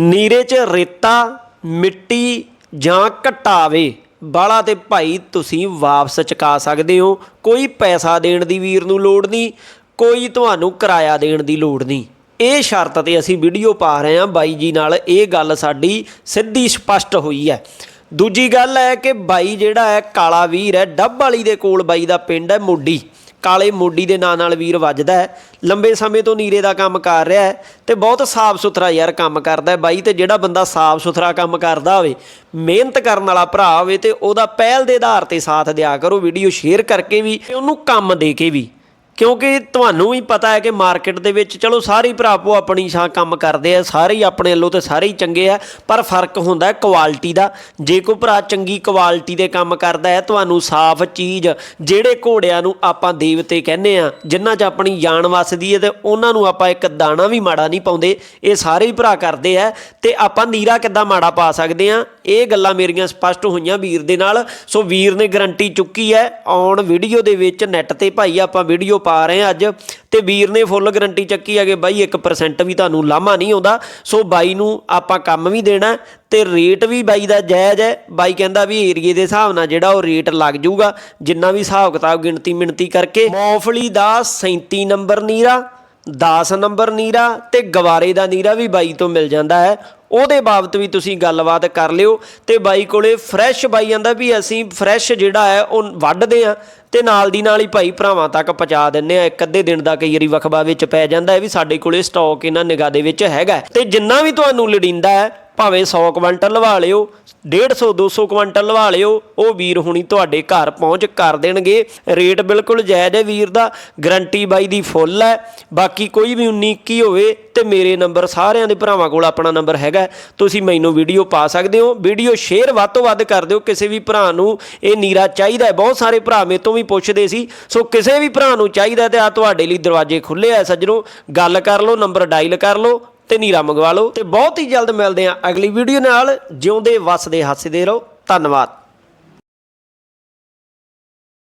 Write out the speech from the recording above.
ਨੀਰੇ 'ਚ ਰੇਤਾ, ਮਿੱਟੀ ਜਾਂ ਘਟਾਵੇ ਬਾਲਾ ਤੇ ਭਾਈ ਤੁਸੀਂ ਵਾਪਸ ਚੁਕਾ ਸਕਦੇ ਹੋ। ਕੋਈ ਪੈਸਾ ਦੇਣ ਦੀ ਵੀਰ ਨੂੰ ਲੋੜ ਨਹੀਂ, ਕੋਈ ਤੁਹਾਨੂੰ ਕਿਰਾਇਆ ਦੇਣ ਦੀ ਲੋੜ ਨਹੀਂ। ਇਹ ਸ਼ਰਤ ਤੇ ਅਸੀਂ ਵੀਡੀਓ ਪਾ ਰਹੇ ਹਾਂ। ਬਾਈ ਜੀ ਨਾਲ ਇਹ ਗੱਲ ਸਾਡੀ ਸਿੱਧੀ ਸਪਸ਼ਟ ਹੋਈ ਹੈ। ਦੂਜੀ ਗੱਲ ਹੈ ਕਿ ਬਾਈ ਜਿਹੜਾ ਹੈ, ਕਾਲਾ ਵੀਰ ਹੈ, ਡੱਬ ਵਾਲੀ ਦੇ ਕੋਲ ਬਾਈ ਦਾ ਪਿੰਡ ਹੈ, ਮੋਢੀ। ਕਾਲੇ ਮੋਢੀ ਦੇ ਨਾਂ ਨਾਲ ਵੀਰ ਵੱਜਦਾ ਹੈ। ਲੰਬੇ ਸਮੇਂ ਤੋਂ ਨੀਰੇ ਦਾ ਕੰਮ ਕਰ ਰਿਹਾ ਹੈ ਤੇ ਬਹੁਤ ਸਾਫ਼ ਸੁਥਰਾ ਯਾਰ ਕੰਮ ਕਰਦਾ ਹੈ ਬਾਈ ਤੇ ਜਿਹੜਾ ਬੰਦਾ ਸਾਫ਼ ਸੁਥਰਾ ਕੰਮ ਕਰਦਾ ਹੋਵੇ, ਮਿਹਨਤ ਕਰਨ ਵਾਲਾ ਭਰਾ ਹੋਵੇ ਤੇ ਉਹਦਾ ਪਹਿਲ ਦੇ ਆਧਾਰ ਤੇ ਸਾਥ ਦਿਆ ਕਰੋ, ਵੀਡੀਓ ਸ਼ੇਅਰ ਕਰਕੇ ਵੀ ਤੇ ਉਹਨੂੰ ਕੰਮ ਦੇ ਕੇ ਵੀ। ਕਿਉਂਕਿ ਤੁਹਾਨੂੰ ਵੀ ਪਤਾ ਹੈ ਕਿ ਮਾਰਕੀਟ ਦੇ ਵਿੱਚ, ਚਲੋ ਸਾਰੇ ਹੀ ਭਰਾ ਭੋ ਆਪਣੀ ਛਾਂ ਕੰਮ ਕਰਦੇ ਆ, ਸਾਰੇ ਹੀ ਆਪਣੇ ਵੱਲੋਂ ਤੇ ਸਾਰੇ ਹੀ ਚੰਗੇ ਆ, ਪਰ ਫ਼ਰਕ ਹੁੰਦਾ ਹੈ ਕੁਆਲਿਟੀ ਦਾ। ਜੇ ਕੋਈ ਭਰਾ ਚੰਗੀ ਕੁਆਲਿਟੀ ਦੇ ਕੰਮ ਕਰਦਾ ਹੈ, ਤੁਹਾਨੂੰ ਸਾਫ਼ ਚੀਜ਼ ਜਿਹੜੇ ਘੋੜਿਆਂ ਨੂੰ ਆਪਾਂ ਦੇਵਤੇ ਕਹਿੰਦੇ ਆ, ਜਿਨ੍ਹਾਂ 'ਚ ਆਪਣੀ ਜਾਨ ਵਸਦੀ ਹੈ ਤੇ ਉਹਨਾਂ ਨੂੰ ਆਪਾਂ ਇੱਕ ਦਾਣਾ ਵੀ ਮਾੜਾ ਨਹੀਂ ਪਾਉਂਦੇ, ਇਹ ਸਾਰੇ ਹੀ ਭਰਾ ਕਰਦੇ ਆ ਤੇ ਆਪਾਂ ਨੀਰਾ ਕਿੱਦਾਂ ਮਾੜਾ ਪਾ ਸਕਦੇ ਆ? ਇਹ ਗੱਲਾਂ ਮੇਰੀਆਂ ਸਪਸ਼ਟ ਹੋਈਆਂ ਵੀਰ ਦੇ ਨਾਲ। ਸੋ ਵੀਰ ਨੇ ਗਰੰਟੀ ਚੁੱਕੀ ਹੈ, ਆਉਣ ਵੀਡੀਓ ਦੇ ਵਿੱਚ ਨੈਟ ਤੇ ਭਾਈ ਆਪਾਂ ਵੀਡੀਓ ਪਾ ਰਹੇ ਹਾਂ ਅੱਜ। ਤੇ ਵੀਰ ਨੇ ਫੁੱਲ ਗਰੰਟੀ ਚੱਕੀ ਹੈ ਕਿ ਬਾਈ 1% ਵੀ ਤੁਹਾਨੂੰ ਲਾਮਾ ਨਹੀਂ ਆਉਂਦਾ। ਸੋ ਬਾਈ ਨੂੰ ਆਪਾਂ ਕੰਮ ਵੀ ਦੇਣਾ ਤੇ ਰੇਟ ਵੀ ਬਾਈ ਦਾ ਜਾਇਜ਼ ਹੈ। ਬਾਈ ਕਹਿੰਦਾ ਵੀ ਏਰੀਏ ਦੇ ਹਿਸਾਬ ਨਾਲ ਜਿਹੜਾ ਉਹ ਰੇਟ ਲੱਗ ਜਾਊਗਾ, ਜਿੰਨਾ ਵੀ ਹਿਸਾਬ ਕਿਤਾਬ ਗਿਣਤੀ ਮਿਣਤੀ ਕਰਕੇ। ਮੌਫਲੀ ਦਾ 37 ਨੰਬਰ ਨੀਰਾ 10 ਨੰਬਰ ਨੀਰਾ ਤੇ ਗਵਾਰੇ ਦਾ ਨੀਰਾ ਵੀ ਬਾਈ ਤੋਂ ਮਿਲ ਜਾਂਦਾ ਹੈ। ਉਹਦੇ ਬਾਬਤ ਵੀ ਤੁਸੀਂ ਗੱਲਬਾਤ ਕਰ ਲਿਓ ਤੇ ਬਾਈ ਕੋਲੇ ਫਰੈਸ਼ ਬਾਈ ਜਾਂਦਾ ਵੀ ਅਸੀਂ ਫਰੈਸ਼ ਜਿਹੜਾ ਹੈ ਉਹ ਵੱਢਦੇ ਆ ਤੇ ਨਾਲ ਦੀ ਨਾਲ ਹੀ ਭਾਈ ਭਰਾਵਾਂ ਤੱਕ ਪਹੁੰਚਾ ਦਿੰਨੇ ਆ ਇੱਕ ਅੱਧੇ ਦਿਨ ਦਾ ਕਈ ਵਾਰੀ ਵਖਬਾ ਵਿੱਚ ਪੈ ਜਾਂਦਾ ਹੈ ਵੀ ਸਾਡੇ ਕੋਲੇ ਸਟਾਕ ਇਹਨਾਂ ਨਿਗਾਹ ਦੇ ਵਿੱਚ ਹੈਗਾ ਹੈ। ਤੇ ਜਿੰਨਾ ਵੀ ਤੁਹਾਨੂੰ ਲੋੜੀਂਦਾ ਹੈ ਭਾਵੇਂ 100 ਕੁਇੰਟਲ ਲਵਾ ਲਿਓ 150 200 ਕੁਇੰਟਲ ਲਵਾ ਲਿਓ, ਉਹ ਵੀਰ ਹੁਣੀ ਤੁਹਾਡੇ ਘਰ ਪਹੁੰਚ ਕਰ ਦੇਣਗੇ। ਰੇਟ ਬਿਲਕੁਲ ਜਾਇਜ਼ ਹੈ ਵੀਰ ਦਾ, ਗਰੰਟੀ ਬਾਈ ਦੀ ਫੁੱਲ ਹੈ। ਬਾਕੀ ਕੋਈ ਵੀ 19 21 ਹੋਵੇ ਤੇ ਮੇਰੇ ਨੰਬਰ ਸਾਰਿਆਂ ਦੇ ਭਰਾਵਾਂ ਕੋਲ ਆਪਣਾ ਨੰਬਰ ਹੈਗਾ ਤੁਸੀਂ ਮੈਨੂੰ ਵੀਡੀਓ ਪਾ ਸਕਦੇ ਹੋ। ਵੀਡੀਓ ਸ਼ੇਅਰ ਵੱਧ ਤੋਂ ਵੱਧ ਕਰ ਦਿਓ। ਕਿਸੇ ਵੀ ਭਰਾ ਨੂੰ ਇਹ ਨੀਰਾ ਚਾਹੀਦਾ ਬਹੁਤ ਸਾਰੇ ਭਰਾ ਮੇਰੇ ਤੋਂ ਵੀ ਪੁੱਛਦੇ ਸੀ। ਸੋ ਕਿਸੇ ਵੀ ਭਰਾ ਨੂੰ ਚਾਹੀਦਾ ਤੇ ਆ ਤੁਹਾਡੇ ਲਈ ਦਰਵਾਜ਼ੇ ਖੁੱਲੇ ਆ ਸੱਜਣੋ। ਗੱਲ ਕਰ ਲਓ, ਨੰਬਰ ਡਾਇਲ ਕਰ ਲਓ। ਤੇ ਨੀਰਾ ਮੰਗਵਾ ਲਓ ਤੇ ਬਹੁਤ ਹੀ ਜਲਦ ਮਿਲਦੇ ਆ ਅਗਲੀ ਵੀਡੀਓ ਨਾਲ। ਜਿਉਂਦੇ, ਵਸਦੇ, ਹੱਸਦੇ ਰਹੋ। ਧੰਨਵਾਦ।